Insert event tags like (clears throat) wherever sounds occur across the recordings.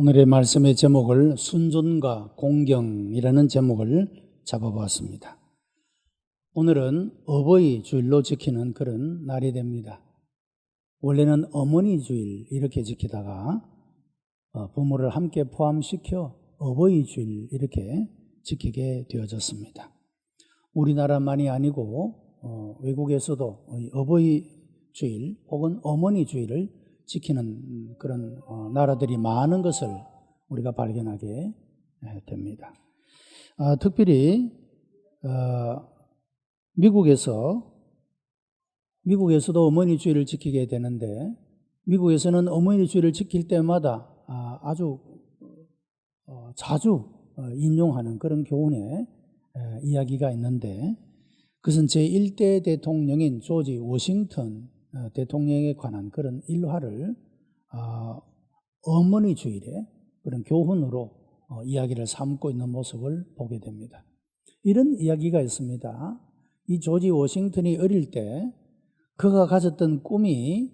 오늘의 말씀의 제목을 순존과 공경이라는 제목을 잡아보았습니다. 오늘은 어버이 주일로 지키는 그런 날이 됩니다. 원래는 어머니 주일 이렇게 지키다가 어, 부모를 함께 포함시켜 어버이 주일 이렇게 지키게 되어졌습니다. 우리나라만이 아니고 어, 외국에서도 어버이 주일 혹은 어머니 주일을 지키는 그런 어, 나라들이 많은 것을 우리가 발견하게 됩니다. 아, 특별히 어, 미국에서 미국에서도 어머니 주일을 지키게 되는데 미국에서는 어머니 주일을 지킬 때마다 아, 주 어, 자주 인용하는 그런 교훈의 이야기가 있는데 그것은 제1대 대통령인 조지 워싱턴 어, 대통령에 관한 그런 일화를 어, 어머니 주일에 그런 교훈으로 어, 이야기를 삼고 있는 모습을 보게 됩니다. 이런 이야기가 있습니다. 이 조지 워싱턴이 어릴 때 그가 가졌던 꿈이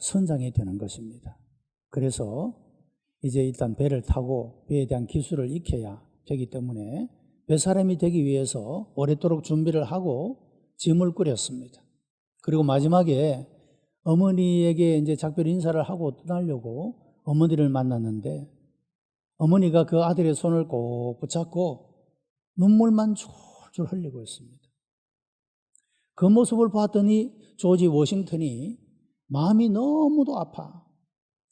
선장이 되는 것입니다. 그래서 이제 일단 배를 타고 배에 대한 기술을 익혀야 되기 때문에 배 사람이 되기 위해서 오랫도록 준비를 하고 짐을 꾸렸습니다. 그리고 마지막에 어머니에게 이제 작별 인사를 하고 떠나려고 어머니를 만났는데 어머니가 그 아들의 손을 꼭 붙잡고 눈물만 줄줄 흘리고 있습니다. 그 모습을 봤더니 조지 워싱턴이 마음이 너무도 아파.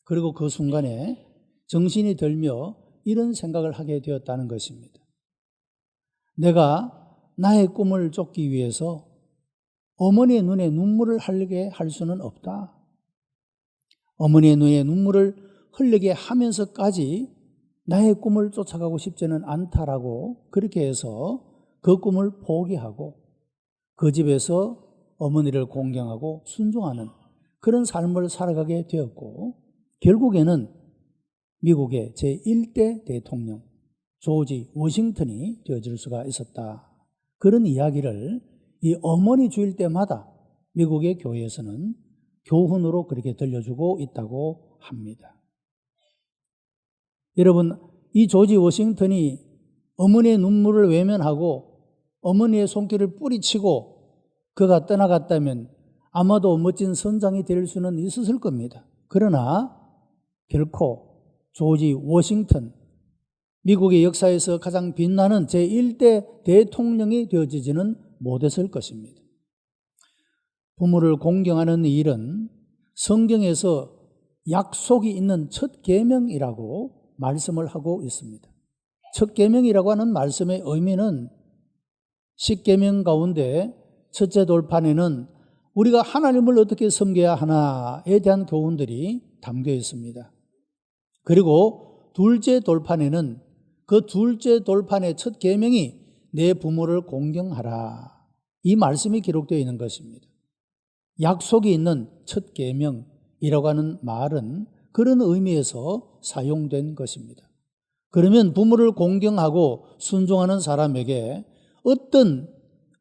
그리고 그 순간에 정신이 들며 이런 생각을 하게 되었다는 것입니다. 내가 나의 꿈을 쫓기 위해서 어머니의 눈에 눈물을 흘리게 할 수는 없다. 어머니의 눈에 눈물을 흘리게 하면서까지 나의 꿈을 쫓아가고 싶지는 않다라고 그렇게 해서 그 꿈을 포기하고 그 집에서 어머니를 공경하고 순종하는 그런 삶을 살아가게 되었고 결국에는 미국의 제1대 대통령 조지 워싱턴이 되어질 수가 있었다. 그런 이야기를 이 어머니 주일 때마다 미국의 교회에서는 교훈으로 그렇게 들려주고 있다고 합니다. 여러분, 이 조지 워싱턴이 어머니의 눈물을 외면하고 어머니의 손길을 뿌리치고 그가 떠나갔다면 아마도 멋진 선장이 될 수는 있었을 겁니다. 그러나 결코 조지 워싱턴, 미국의 역사에서 가장 빛나는 제1대 대통령이 되어지지는 못했을 것입니다. 부모를 공경하는 일은 성경에서 약속이 있는 첫 계명이라고 말씀을 하고 있습니다. 첫 계명이라고 하는 말씀의 의미는 십계명 가운데 첫째 돌판에는 우리가 하나님을 어떻게 섬겨야 하나에 대한 교훈들이 담겨 있습니다. 그리고 둘째 돌판에는 그 둘째 돌판의 첫 계명이 내 부모를 공경하라. 이 말씀이 기록되어 있는 것입니다. 약속이 있는 첫 계명이라고 하는 말은 그런 의미에서 사용된 것입니다. 그러면 부모를 공경하고 순종하는 사람에게 어떤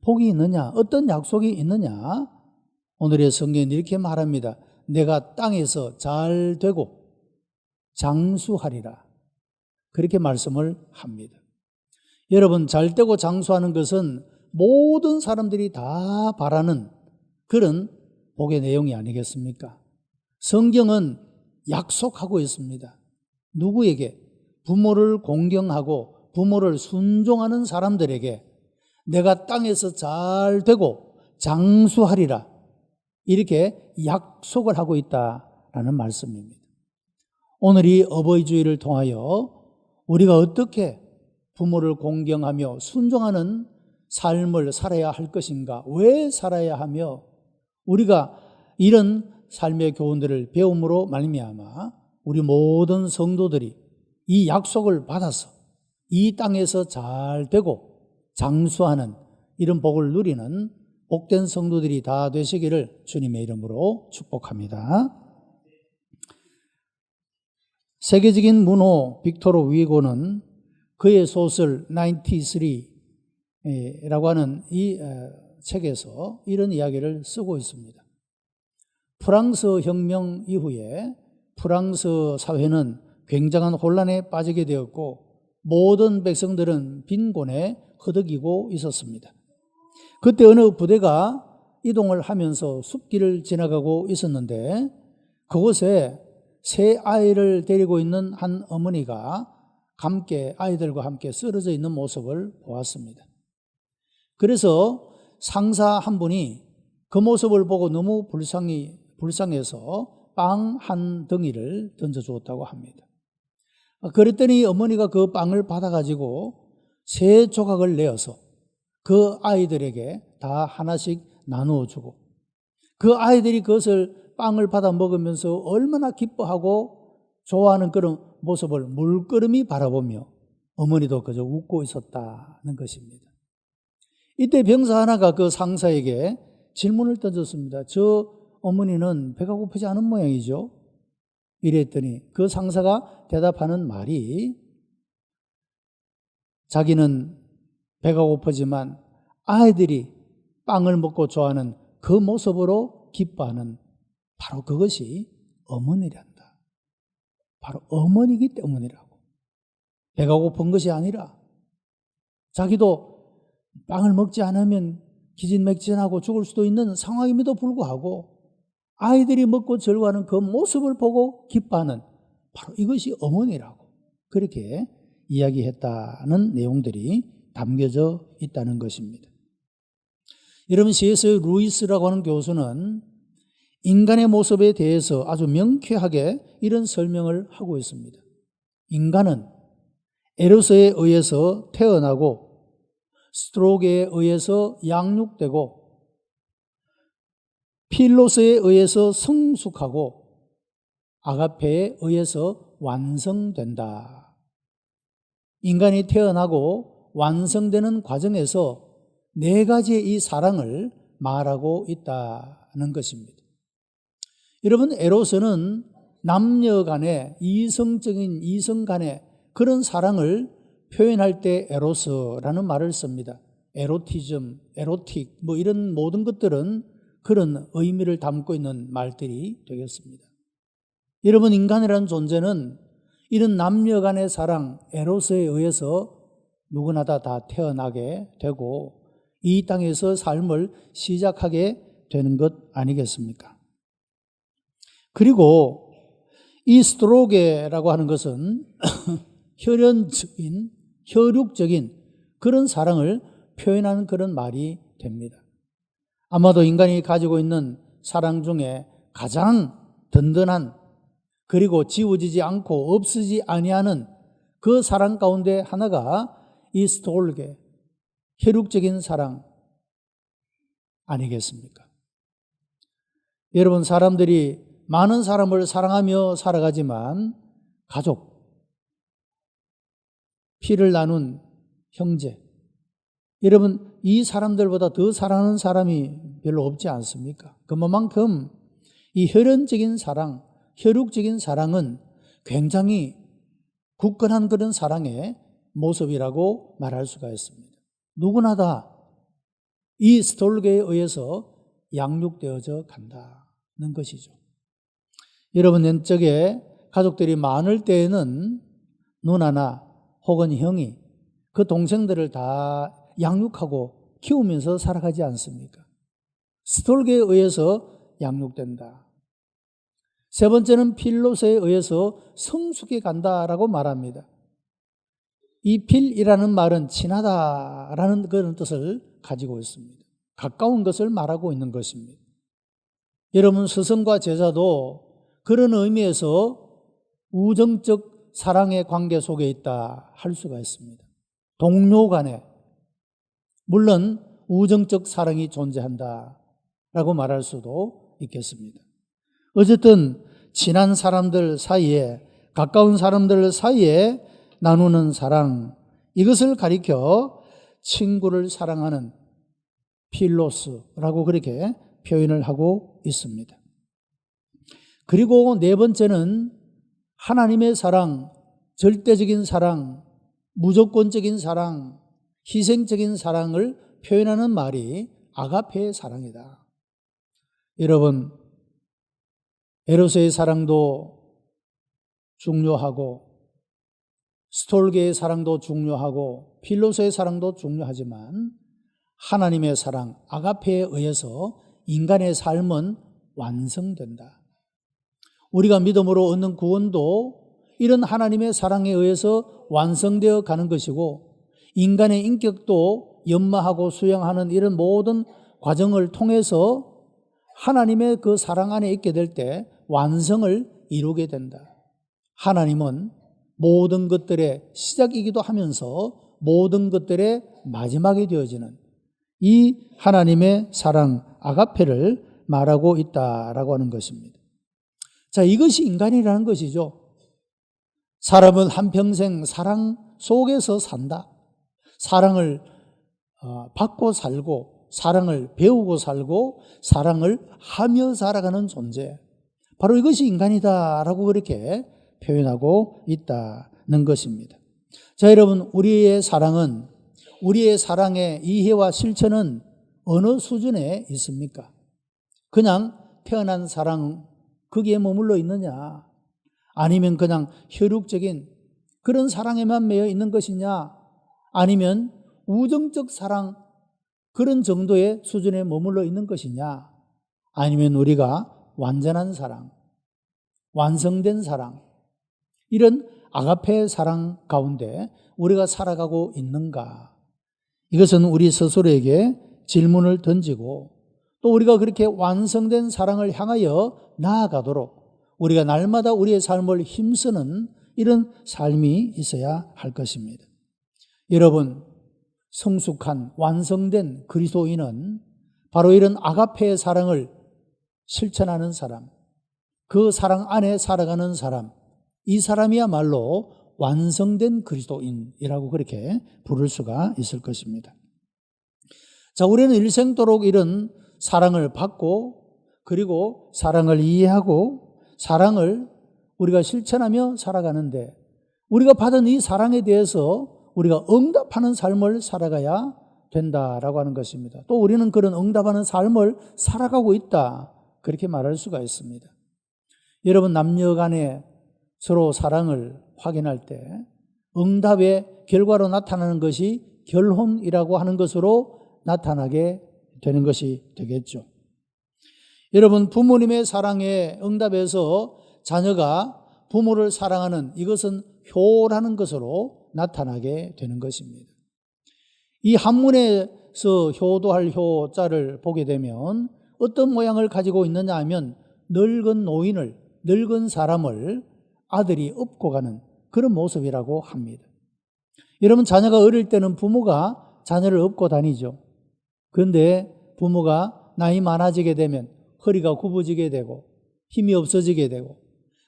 복이 있느냐, 어떤 약속이 있느냐? 오늘의 성경은 이렇게 말합니다. 내가 땅에서 잘 되고 장수하리라. 그렇게 말씀을 합니다. 여러분, 잘 되고 장수하는 것은 모든 사람들이 다 바라는 그런 복의 내용이 아니겠습니까? 성경은 약속하고 있습니다. 누구에게? 부모를 공경하고 부모를 순종하는 사람들에게 내가 땅에서 잘 되고 장수하리라. 이렇게 약속을 하고 있다라는 말씀입니다. 오늘 이 어버이 주의를 통하여 우리가 어떻게 부모를 공경하며 순종하는 삶을 살아야 할 것인가? 왜 살아야 하며 우리가 이런 삶의 교훈들을 배움으로 말미암아 우리 모든 성도들이 이 약속을 받아서 이 땅에서 잘 되고 장수하는 이런 복을 누리는 복된 성도들이 다 되시기를 주님의 이름으로 축복합니다. 세계적인 문호 빅토르 위고는 그의 소설 93 라고 하는 이 어, 책에서 이런 이야기를 쓰고 있습니다. 프랑스 혁명 이후에 프랑스 사회는 굉장한 혼란에 빠지게 되었고 모든 백성들은 빈곤에 허덕이고 있었습니다. 그때 어느 부대가 이동을 하면서 숲길을 지나가고 있었는데 그곳에 새 아이를 데리고 있는 한 어머니가 함께 아이들과 함께 쓰러져 있는 모습을 보았습니다. 그래서 상사 한 분이 그 모습을 보고 너무 불쌍히 불쌍해서 빵 한 덩이를 던져 주었다고 합니다. 그랬더니 어머니가 그 빵을 받아 가지고 세 조각을 내어서 그 아이들에게 다 하나씩 나누어 주고 그 아이들이 그것을 빵을 받아 먹으면서 얼마나 기뻐하고 좋아하는 그런 모습을 물끄러미 바라보며 어머니도 그저 웃고 있었다는 것입니다. 이때 병사 하나가 그 상사에게 질문을 던졌습니다. 저 어머니는 배가 고프지 않은 모양이죠? 이랬더니 그 상사가 대답하는 말이 자기는 배가 고프지만 아이들이 빵을 먹고 좋아하는 그 모습으로 기뻐하는 바로 그것이 어머니란다. 바로 어머니기 때문이라고. 배가 고픈 것이 아니라 자기도 빵을 먹지 않으면 기진맥진하고 죽을 수도 있는 상황임에도 불구하고 아이들이 먹고 즐거워하는 그 모습을 보고 기뻐하는 바로 이것이 어머니라고 그렇게 이야기했다는 내용들이 담겨져 있다는 것입니다. 여러분 C.S. 루이스라고 하는 교수는 인간의 모습에 대해서 아주 명쾌하게 이런 설명을 하고 있습니다. 인간은 에로스에 의해서 태어나고 스트로게에 의해서 양육되고 필로스에 의해서 성숙하고 아가페에 의해서 완성된다. 인간이 태어나고 완성되는 과정에서 네 가지의 이 사랑을 말하고 있다는 것입니다. 여러분, 에로스는 남녀 간의 이성적인 이성 간의 그런 사랑을 표현할 때 에로스라는 말을 씁니다. 에로티즘, 에로틱, 뭐 이런 모든 것들은 그런 의미를 담고 있는 말들이 되겠습니다. 여러분, 인간이라는 존재는 이런 남녀 간의 사랑, 에로스에 의해서 누구나 다, 다 태어나게 되고 이 땅에서 삶을 시작하게 되는 것 아니겠습니까? 그리고 이 스트로게라고 하는 것은 (clears throat) 혈연적인, 혈육적인 그런 사랑을 표현하는 그런 말이 됩니다. 아마도 인간이 가지고 있는 사랑 중에 가장 든든한 그리고 지워지지 않고 없어지지 아니하는 그 사랑 가운데 하나가 이 스톨게 혈육적인 사랑 아니겠습니까? 여러분 사람들이 많은 사람을 사랑하며 살아가지만 가족 피를 나눈 형제 여러분 이 사람들보다 더 사랑하는 사람이 별로 없지 않습니까? 그만큼 이 혈연적인 사랑, 혈육적인 사랑은 굉장히 굳건한 그런 사랑의 모습이라고 말할 수가 있습니다. 누구나 다 이 스톨게에 의해서 양육되어져 간다는 것이죠. 여러분, 옛적에 가족들이 많을 때에는 누나나 혹은 형이 그 동생들을 다 양육하고 키우면서 살아가지 않습니까? 스톨게에 의해서 양육된다. 세 번째는 필로스에 의해서 성숙해 간다라고 말합니다. 이 필이라는 말은 친하다라는 그런 뜻을 가지고 있습니다. 가까운 것을 말하고 있는 것입니다. 여러분, 스승과 제자도 그런 의미에서 우정적 사랑의 관계 속에 있다 할 수가 있습니다. 동료 간에 물론 우정적 사랑이 존재한다 라고 말할 수도 있겠습니다. 어쨌든 친한 사람들 사이에 가까운 사람들 사이에 나누는 사랑 이것을 가리켜 친구를 사랑하는 필로스라고 그렇게 표현을 하고 있습니다. 그리고 네 번째는 하나님의 사랑, 절대적인 사랑, 무조건적인 사랑, 희생적인 사랑을 표현하는 말이 아가페의 사랑이다. 여러분, 에로스의 사랑도 중요하고 스톨게의 사랑도 중요하고 필로소의 사랑도 중요하지만 하나님의 사랑 아가페에 의해서 인간의 삶은 완성된다. 우리가 믿음으로 얻는 구원도 이런 하나님의 사랑에 의해서 완성되어 가는 것이고 인간의 인격도 연마하고 수용하는 이런 모든 과정을 통해서 하나님의 그 사랑 안에 있게 될 때 완성을 이루게 된다. 하나님은 모든 것들의 시작이기도 하면서 모든 것들의 마지막이 되어지는 이 하나님의 사랑 아가페를 말하고 있다라고 하는 것입니다. 자, 이것이 인간이라는 것이죠. 사람은 한평생 사랑 속에서 산다. 사랑을 어, 받고 살고, 사랑을 배우고 살고, 사랑을 하며 살아가는 존재. 바로 이것이 인간이다라고 그렇게 표현하고 있다는 것입니다. 자, 여러분, 우리의 사랑은, 우리의 사랑의 이해와 실천은 어느 수준에 있습니까? 그냥 태어난 사랑, 거기에 머물러 있느냐? 아니면 그냥 혈육적인 그런 사랑에만 매여 있는 것이냐? 아니면 우정적 사랑, 그런 정도의 수준에 머물러 있는 것이냐? 아니면 우리가 완전한 사랑, 완성된 사랑, 이런 아가페 사랑 가운데 우리가 살아가고 있는가? 이것은 우리 스스로에게 질문을 던지고 또 우리가 그렇게 완성된 사랑을 향하여 나아가도록 우리가 날마다 우리의 삶을 힘쓰는 이런 삶이 있어야 할 것입니다. 여러분, 성숙한 완성된 그리스도인은 바로 이런 아가페의 사랑을 실천하는 사람, 그 사랑 안에 살아가는 사람, 이 사람이야말로 완성된 그리스도인이라고 그렇게 부를 수가 있을 것입니다. 자, 우리는 일생도록 이런 사랑을 받고 그리고 사랑을 이해하고 사랑을 우리가 실천하며 살아가는데 우리가 받은 이 사랑에 대해서 우리가 응답하는 삶을 살아가야 된다라고 하는 것입니다. 또 우리는 그런 응답하는 삶을 살아가고 있다. 그렇게 말할 수가 있습니다. 여러분, 남녀 간에 서로 사랑을 확인할 때 응답의 결과로 나타나는 것이 결혼이라고 하는 것으로 나타나게 되는 것이 되겠죠. 여러분, 부모님의 사랑에 응답해서 자녀가 부모를 사랑하는 이것은 효라는 것으로 나타나게 되는 것입니다. 이 한문에서 효도할 효자를 보게 되면 어떤 모양을 가지고 있느냐 하면 늙은 노인을, 늙은 사람을 아들이 업고 가는 그런 모습이라고 합니다. 여러분, 자녀가 어릴 때는 부모가 자녀를 업고 다니죠. 그런데 부모가 나이 많아지게 되면 허리가 굽어지게 되고 힘이 없어지게 되고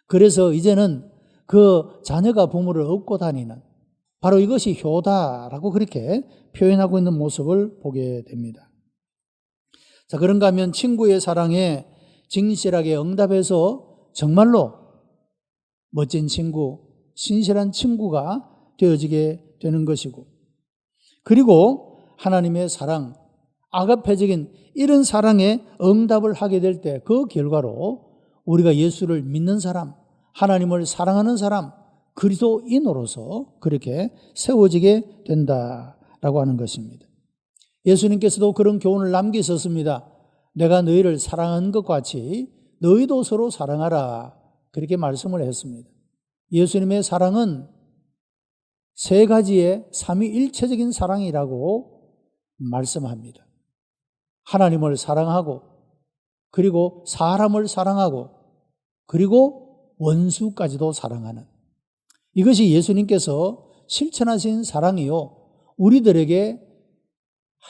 그래서 이제는 그 자녀가 부모를 업고 다니는 바로 이것이 효다라고 그렇게 표현하고 있는 모습을 보게 됩니다. 자, 그런가 하면 친구의 사랑에 진실하게 응답해서 정말로 멋진 친구, 신실한 친구가 되어지게 되는 것이고, 그리고 하나님의 사랑, 아가페적인 이런 사랑에 응답을 하게 될 때 그 결과로 우리가 예수를 믿는 사람, 하나님을 사랑하는 사람, 그리스도인으로서 그렇게 세워지게 된다라고 하는 것입니다. 예수님께서도 그런 교훈을 남기셨습니다. 내가 너희를 사랑한 것 같이 너희도 서로 사랑하라. 그렇게 말씀을 했습니다. 예수님의 사랑은 세 가지의 삼위일체적인 사랑이라고 말씀합니다. 하나님을 사랑하고 그리고 사람을 사랑하고 그리고 원수까지도 사랑하는 이것이 예수님께서 실천하신 사랑이요. 우리들에게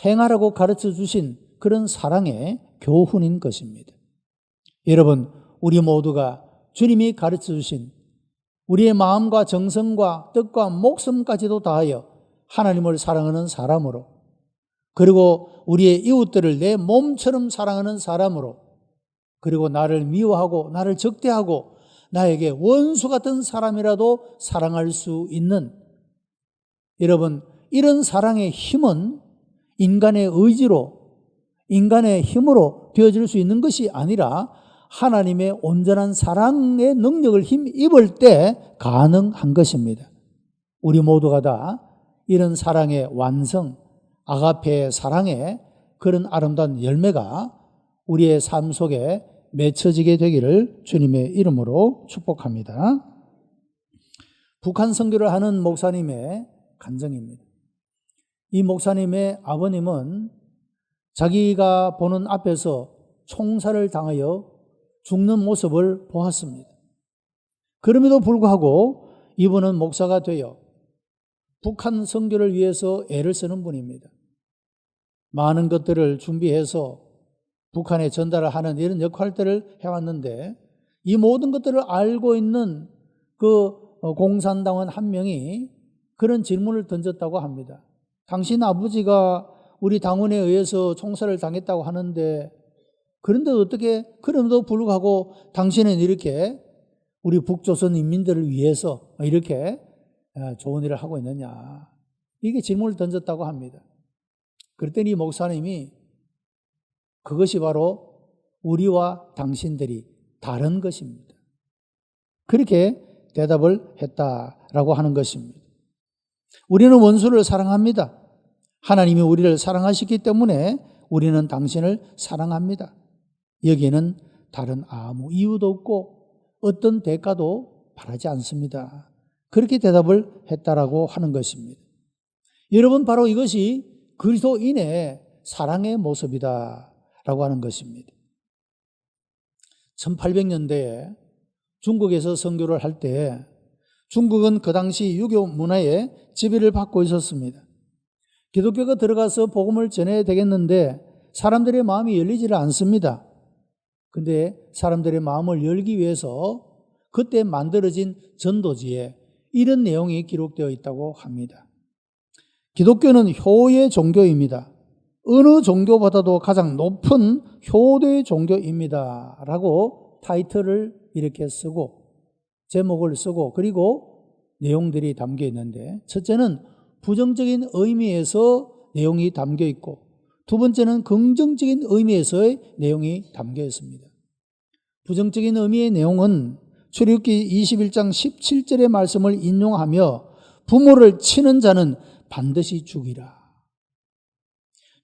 행하라고 가르쳐 주신 그런 사랑의 교훈인 것입니다. 여러분, 우리 모두가 주님이 가르쳐 주신 우리의 마음과 정성과 뜻과 목숨까지도 다하여 하나님을 사랑하는 사람으로 그리고 우리의 이웃들을 내 몸처럼 사랑하는 사람으로 그리고 나를 미워하고 나를 적대하고 나에게 원수 같은 사람이라도 사랑할 수 있는 여러분 이런 사랑의 힘은 인간의 의지로 인간의 힘으로 되어질 수 있는 것이 아니라 하나님의 온전한 사랑의 능력을 힘입을 때 가능한 것입니다. 우리 모두가 다 이런 사랑의 완성, 아가페의 사랑의 그런 아름다운 열매가 우리의 삶 속에 맺혀지게 되기를 주님의 이름으로 축복합니다. 북한 선교를 하는 목사님의 간증입니다. 이 목사님의 아버님은 자기가 보는 앞에서 총살을 당하여 죽는 모습을 보았습니다. 그럼에도 불구하고 이분은 목사가 되어 북한 선교를 위해서 애를 쓰는 분입니다. 많은 것들을 준비해서 북한에 전달을 하는 이런 역할들을 해왔는데 이 모든 것들을 알고 있는 그 공산당원 한 명이 그런 질문을 던졌다고 합니다. 당신 아버지가 우리 당원에 의해서 총살을 당했다고 하는데 그런데 어떻게 그럼에도 불구하고 당신은 이렇게 우리 북조선 인민들을 위해서 이렇게 좋은 일을 하고 있느냐 이게 질문을 던졌다고 합니다. 그랬더니 목사님이 그것이 바로 우리와 당신들이 다른 것입니다. 그렇게 대답을 했다라고 하는 것입니다. 우리는 원수를 사랑합니다. 하나님이 우리를 사랑하셨기 때문에 우리는 당신을 사랑합니다. 여기에는 다른 아무 이유도 없고 어떤 대가도 바라지 않습니다. 그렇게 대답을 했다라고 하는 것입니다. 여러분 바로 이것이 그리스도인의 사랑의 모습이다 라고 하는 것입니다. 1800년대에 중국에서 선교를 할 때 중국은 그 당시 유교 문화에 지배를 받고 있었습니다. 기독교가 들어가서 복음을 전해야 되겠는데 사람들의 마음이 열리지를 않습니다. 근데 사람들의 마음을 열기 위해서 그때 만들어진 전도지에 이런 내용이 기록되어 있다고 합니다. 기독교는 효의 종교입니다. 어느 종교보다도 가장 높은 효도의 종교입니다. 라고 타이틀을 이렇게 쓰고 제목을 쓰고 그리고 내용들이 담겨 있는데 첫째는 부정적인 의미에서 내용이 담겨 있고 두 번째는 긍정적인 의미에서의 내용이 담겨 있습니다. 부정적인 의미의 내용은 출애굽기 21장 17절의 말씀을 인용하며 부모를 치는 자는 반드시 죽이라.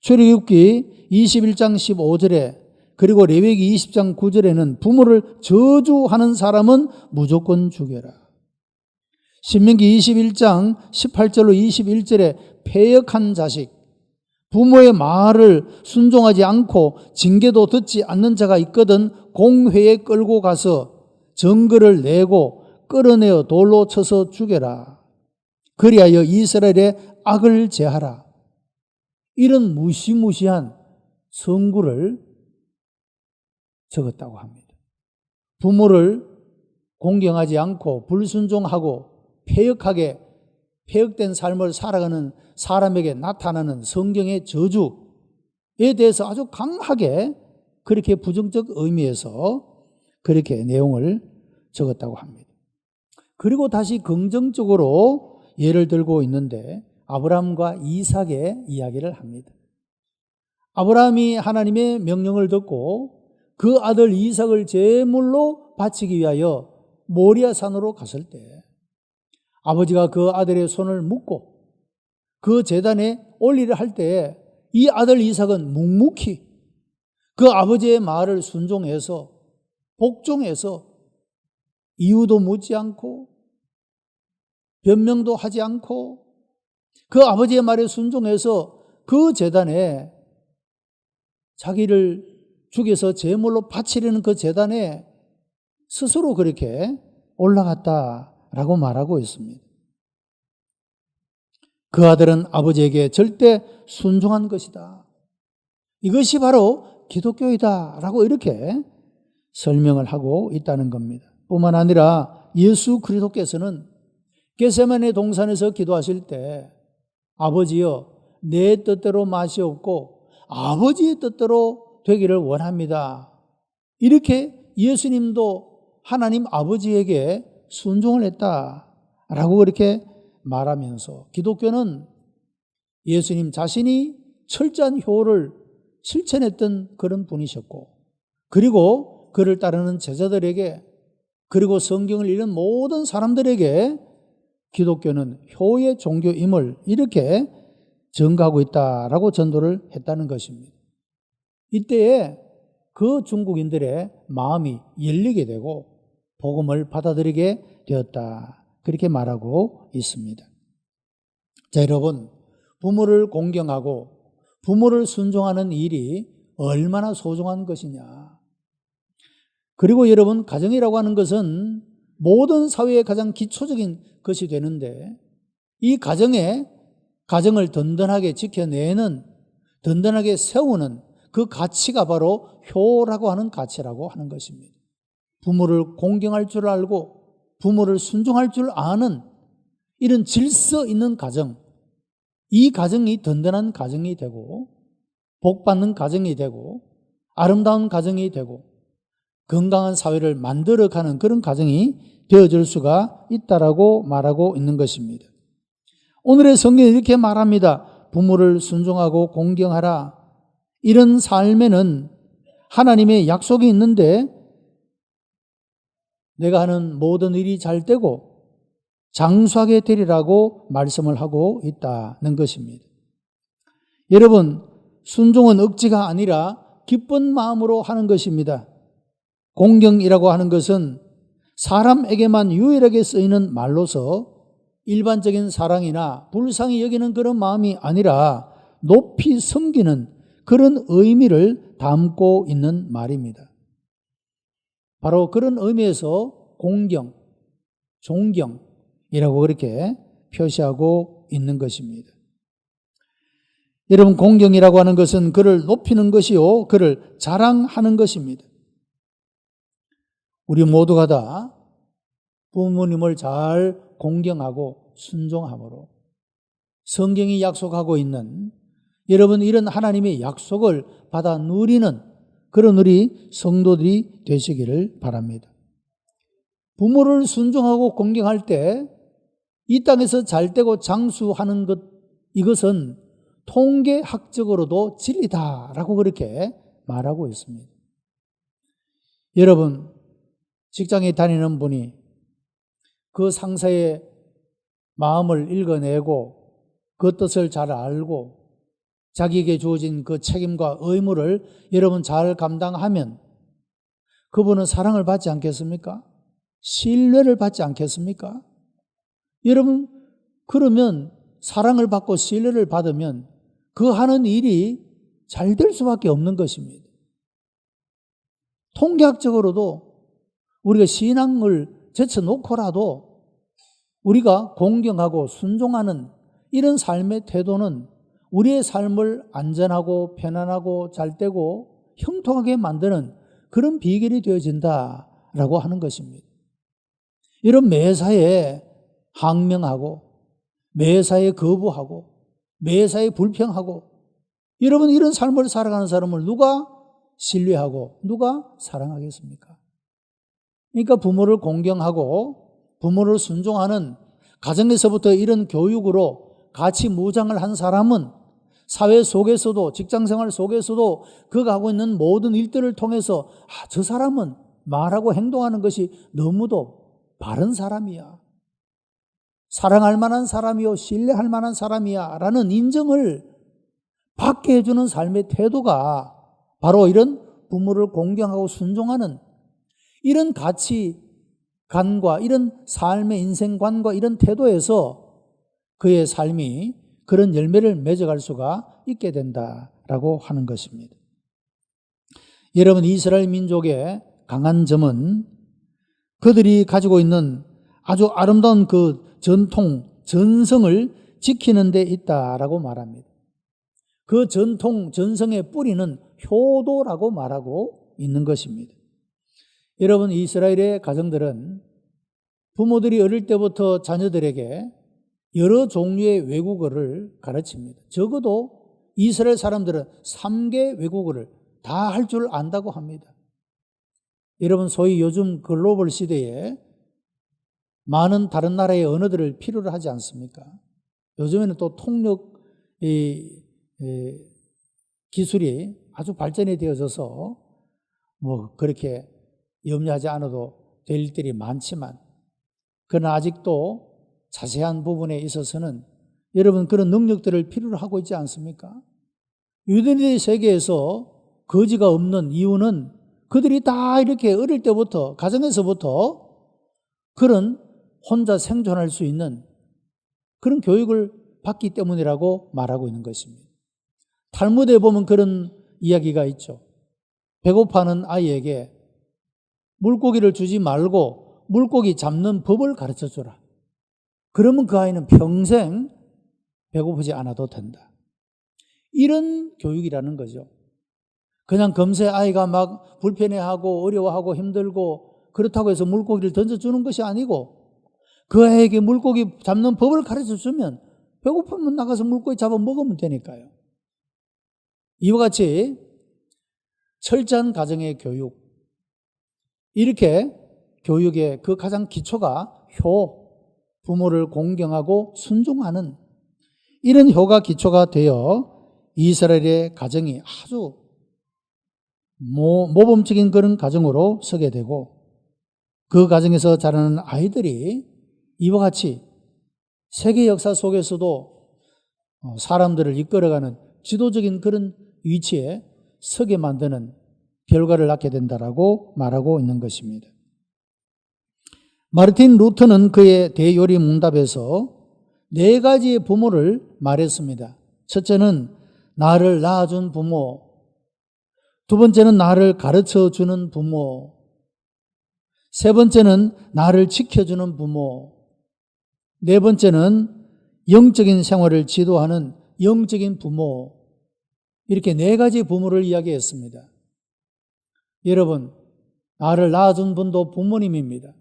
출애굽기 21장 15절에 그리고 레위기 20장 9절에는 부모를 저주하는 사람은 무조건 죽여라. 신명기 21장 18절로 21절에 폐역한 자식, 부모의 말을 순종하지 않고 징계도 듣지 않는 자가 있거든 공회에 끌고 가서 정글을 내고 끌어내어 돌로 쳐서 죽여라. 그리하여 이스라엘의 악을 제하라. 이런 무시무시한 성구를 적었다고 합니다. 부모를 공경하지 않고 불순종하고 폐역하게 폐역된 삶을 살아가는 사람에게 나타나는 성경의 저주에 대해서 아주 강하게 그렇게 부정적 의미에서 그렇게 내용을 적었다고 합니다. 그리고 다시 긍정적으로 예를 들고 있는데 아브라함과 이삭의 이야기를 합니다. 아브라함이 하나님의 명령을 듣고 그 아들 이삭을 제물로 바치기 위하여 모리아 산으로 갔을 때 아버지가 그 아들의 손을 묶고 그 재단에 올리려 할 때 이 아들 이삭은 묵묵히 그 아버지의 말을 순종해서 복종해서 이유도 묻지 않고 변명도 하지 않고 그 아버지의 말에 순종해서 그 재단에 자기를 죽여서 제물로 바치려는 그 재단에 스스로 그렇게 올라갔다라고 말하고 있습니다. 그 아들은 아버지에게 절대 순종한 것이다. 이것이 바로 기독교이다라고 이렇게 설명을 하고 있다는 겁니다. 뿐만 아니라 예수 그리스도께서는 게세마네 동산에서 기도하실 때 아버지여 내 뜻대로 맛이 없고 아버지의 뜻대로 되기를 원합니다. 이렇게 예수님도 하나님 아버지에게 순종을 했다라고 그렇게 말하면서 기독교는 예수님 자신이 철저한 효를 실천했던 그런 분이셨고 그리고 그를 따르는 제자들에게 그리고 성경을 읽는 모든 사람들에게 기독교는 효의 종교임을 이렇게 증가하고 있다라고 전도를 했다는 것입니다. 이때에 그 중국인들의 마음이 열리게 되고 복음을 받아들이게 되었다. 그렇게 말하고 있습니다. 자, 여러분, 부모를 공경하고 부모를 순종하는 일이 얼마나 소중한 것이냐. 그리고 여러분, 가정이라고 하는 것은 모든 사회의 가장 기초적인 것이 되는데 이 가정에 가정을 든든하게 지켜내는 든든하게 세우는 그 가치가 바로 효라고 하는 가치라고 하는 것입니다. 부모를 공경할 줄 알고 부모를 순종할 줄 아는 이런 질서 있는 가정, 이 가정이 든든한 가정이 되고 복받는 가정이 되고 아름다운 가정이 되고 건강한 사회를 만들어가는 그런 가정이 되어줄 수가 있다라고 말하고 있는 것입니다. 오늘의 성경이 이렇게 말합니다. 부모를 순종하고 공경하라. 이런 삶에는 하나님의 약속이 있는데 내가 하는 모든 일이 잘 되고 장수하게 되리라고 말씀을 하고 있다는 것입니다. 여러분, 순종은 억지가 아니라 기쁜 마음으로 하는 것입니다. 공경이라고 하는 것은 사람에게만 유일하게 쓰이는 말로서 일반적인 사랑이나 불쌍히 여기는 그런 마음이 아니라 높이 섬기는 그런 의미를 담고 있는 말입니다. 바로 그런 의미에서 공경, 존경이라고 그렇게 표시하고 있는 것입니다. 여러분, 공경이라고 하는 것은 그를 높이는 것이요, 그를 자랑하는 것입니다. 우리 모두가 다 부모님을 잘 공경하고 순종함으로 성경이 약속하고 있는 여러분 이런 하나님의 약속을 받아 누리는 그런 우리 성도들이 되시기를 바랍니다. 부모를 순종하고 공경할 때 이 땅에서 잘 되고 장수하는 것 이것은 통계학적으로도 진리다라고 그렇게 말하고 있습니다. 여러분 직장에 다니는 분이 그 상사의 마음을 읽어내고 그 뜻을 잘 알고 자기에게 주어진 그 책임과 의무를 여러분 잘 감당하면 그분은 사랑을 받지 않겠습니까? 신뢰를 받지 않겠습니까? 여러분, 그러면 사랑을 받고 신뢰를 받으면 그 하는 일이 잘 될 수밖에 없는 것입니다. 통계학적으로도 우리가 신앙을 제쳐놓고라도 우리가 공경하고 순종하는 이런 삶의 태도는 우리의 삶을 안전하고 편안하고 잘되고 형통하게 만드는 그런 비결이 되어진다라고 하는 것입니다. 이런 매사에 항명하고 매사에 거부하고 매사에 불평하고 여러분 이런 삶을 살아가는 사람을 누가 신뢰하고 누가 사랑하겠습니까? 그러니까 부모를 공경하고 부모를 순종하는 가정에서부터 이런 교육으로 같이 무장을 한 사람은 사회 속에서도 직장 생활 속에서도 그가 하고 있는 모든 일들을 통해서 아, 저 사람은 말하고 행동하는 것이 너무도 바른 사람이야. 사랑할 만한 사람이요, 신뢰할 만한 사람이야. 라는 인정을 받게 해주는 삶의 태도가 바로 이런 부모를 공경하고 순종하는 이런 가치관과 이런 삶의 인생관과 이런 태도에서 그의 삶이 그런 열매를 맺어갈 수가 있게 된다라고 하는 것입니다. 여러분, 이스라엘 민족의 강한 점은 그들이 가지고 있는 아주 아름다운 그 전통, 전성을 지키는 데 있다라고 말합니다. 그 전통, 전성의 뿌리는 효도라고 말하고 있는 것입니다. 여러분, 이스라엘의 가정들은 부모들이 어릴 때부터 자녀들에게 여러 종류의 외국어를 가르칩니다. 적어도 이스라엘 사람들은 3개 외국어를 다 할 줄 안다고 합니다. 여러분, 소위 요즘 글로벌 시대에 많은 다른 나라의 언어들을 필요로 하지 않습니까? 요즘에는 또 통역 기술이 아주 발전이 되어져서 뭐 그렇게 염려하지 않아도 될 일들이 많지만 그러나 아직도 자세한 부분에 있어서는 여러분 그런 능력들을 필요로 하고 있지 않습니까? 유대인의 세계에서 거지가 없는 이유는 그들이 다 이렇게 어릴 때부터 가정에서부터 그런 혼자 생존할 수 있는 그런 교육을 받기 때문이라고 말하고 있는 것입니다. 탈무드에 보면 그런 이야기가 있죠. 배고파하는 아이에게 물고기를 주지 말고 물고기 잡는 법을 가르쳐 주라. 그러면 그 아이는 평생 배고프지 않아도 된다. 이런 교육이라는 거죠. 그냥 금세 아이가 막 불편해하고 어려워하고 힘들고 그렇다고 해서 물고기를 던져주는 것이 아니고 그 아이에게 물고기 잡는 법을 가르쳐 주면 배고프면 나가서 물고기 잡아 먹으면 되니까요. 이와 같이 철저한 가정의 교육, 이렇게 교육의 그 가장 기초가 효, 부모를 공경하고 순종하는 이런 효가 기초가 되어 이스라엘의 가정이 아주 모, 모범적인 그런 가정으로 서게 되고 그 가정에서 자라는 아이들이 이와 같이 세계 역사 속에서도 어, 사람들을 이끌어가는 지도적인 그런 위치에 서게 만드는 결과를 낳게 된다라고 말하고 있는 것입니다. 마르틴 루터는 그의 대요리 문답에서 네 가지의 부모를 말했습니다. 첫째는 나를 낳아준 부모, 두 번째는 나를 가르쳐 주는 부모, 세 번째는 나를 지켜주는 부모, 네 번째는 영적인 생활을 지도하는 영적인 부모, 이렇게 네 가지 부모를 이야기했습니다. 여러분, 나를 낳아준 분도 부모님입니다.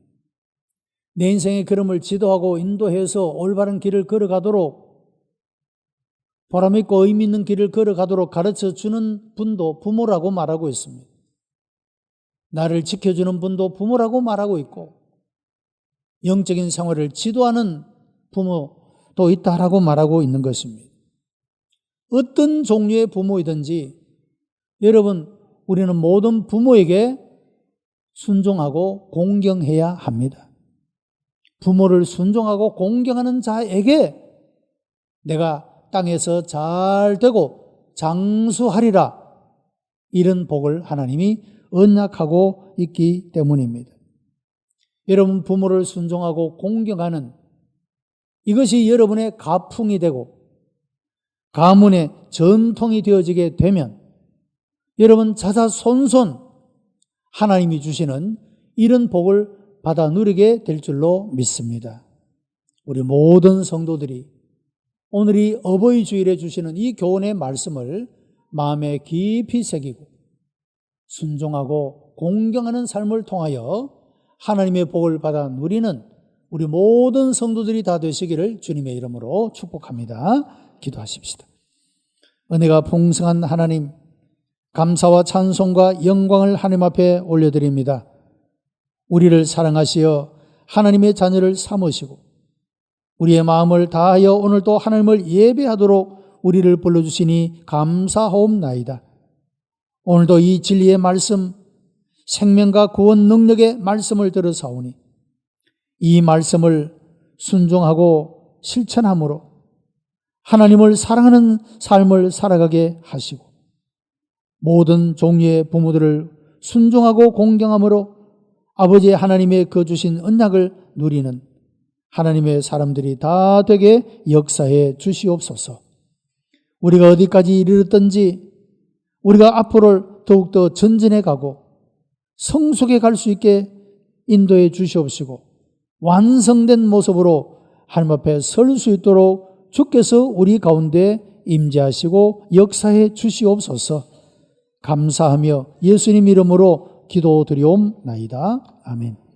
내 인생의 걸음을 지도하고 인도해서 올바른 길을 걸어가도록 보람있고 의미 있는 길을 걸어가도록 가르쳐 주는 분도 부모라고 말하고 있습니다. 나를 지켜주는 분도 부모라고 말하고 있고, 영적인 생활을 지도하는 부모도 있다라고 말하고 있는 것입니다. 어떤 종류의 부모이든지 여러분 우리는 모든 부모에게 순종하고 공경해야 합니다. 부모를 순종하고 공경하는 자에게 내가 땅에서 잘 되고 장수하리라 이런 복을 하나님이 언약하고 있기 때문입니다. 여러분 부모를 순종하고 공경하는 이것이 여러분의 가풍이 되고 가문의 전통이 되어지게 되면 여러분 자자손손 하나님이 주시는 이런 복을 받아 누리게 될 줄로 믿습니다. 우리 모든 성도들이 오늘 이 어버이 주일에 주시는 이 교훈의 말씀을 마음에 깊이 새기고 순종하고 공경하는 삶을 통하여 하나님의 복을 받아 누리는 우리 모든 성도들이 다 되시기를 주님의 이름으로 축복합니다. 기도하십시다. 은혜가 풍성한 하나님, 감사와 찬송과 영광을 하나님 앞에 올려드립니다. 우리를 사랑하시어 하나님의 자녀를 삼으시고 우리의 마음을 다하여 오늘도 하나님을 예배하도록 우리를 불러주시니 감사하옵나이다. 오늘도 이 진리의 말씀, 생명과 구원 능력의 말씀을 들어사오니 이 말씀을 순종하고 실천함으로 하나님을 사랑하는 삶을 살아가게 하시고 모든 종류의 부모들을 순종하고 공경함으로 아버지 하나님의 그 주신 언약을 누리는 하나님의 사람들이 다 되게 역사해 주시옵소서. 우리가 어디까지 이르렀든지 우리가 앞으로 더욱더 전진해 가고 성숙해 갈 수 있게 인도해 주시옵시고 완성된 모습으로 하나님 앞에 설 수 있도록 주께서 우리 가운데 임재하시고 역사해 주시옵소서. 감사하며 예수님 이름으로 기도드리옵나이다. 아멘.